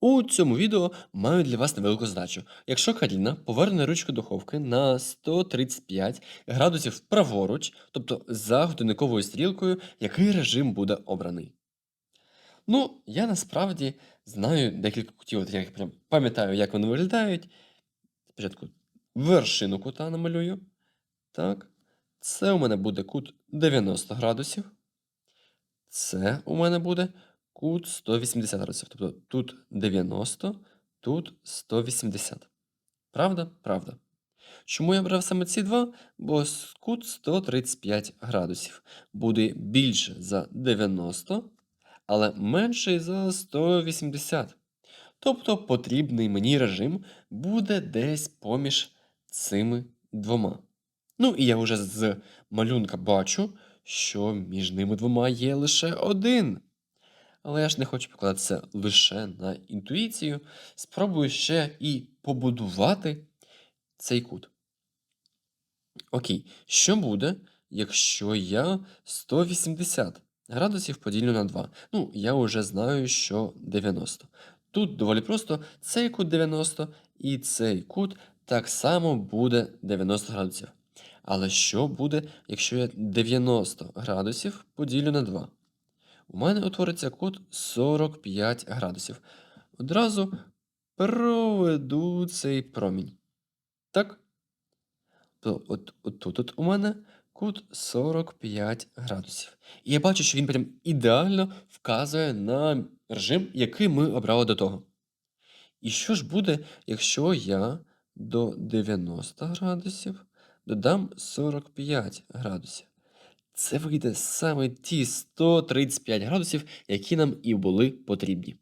У цьому відео маю для вас невелику задачу. Якщо Каріна поверне ручку духовки на 135 градусів праворуч, тобто за годинниковою стрілкою, який режим буде обраний? Ну, я насправді знаю декілька кутів, от я їх прям пам'ятаю, як вони виглядають. Спочатку вершину кута намалюю. Так. Це у мене буде кут 90 градусів. Це у мене буде кут 180 градусів. Тобто тут 90, тут 180. Правда? Правда. Чому я брав саме ці два? Бо кут 135 градусів буде більше за 90, але менший за 180. Тобто потрібний мені режим буде десь поміж цими двома. Ну і я вже з малюнка бачу, що між ними двома є лише один. Але я ж не хочу покладатися лише на інтуїцію. Спробую ще і побудувати цей кут. Окей, що буде, якщо я 180 градусів поділю на 2? Ну, я вже знаю, що 90. Тут доволі просто цей кут 90 і цей кут так само буде 90 градусів. Але що буде, якщо я 90 градусів поділю на 2? У мене утвориться кут 45 градусів. Одразу проведу цей промінь. Так? То от, от тут от у мене кут 45 градусів. І я бачу, що він прям ідеально вказує на режим, який ми обрали до того. І що ж буде, якщо я до 90 градусів додам 45 градусів? Це вийде саме ті 135 градусів, які нам і були потрібні.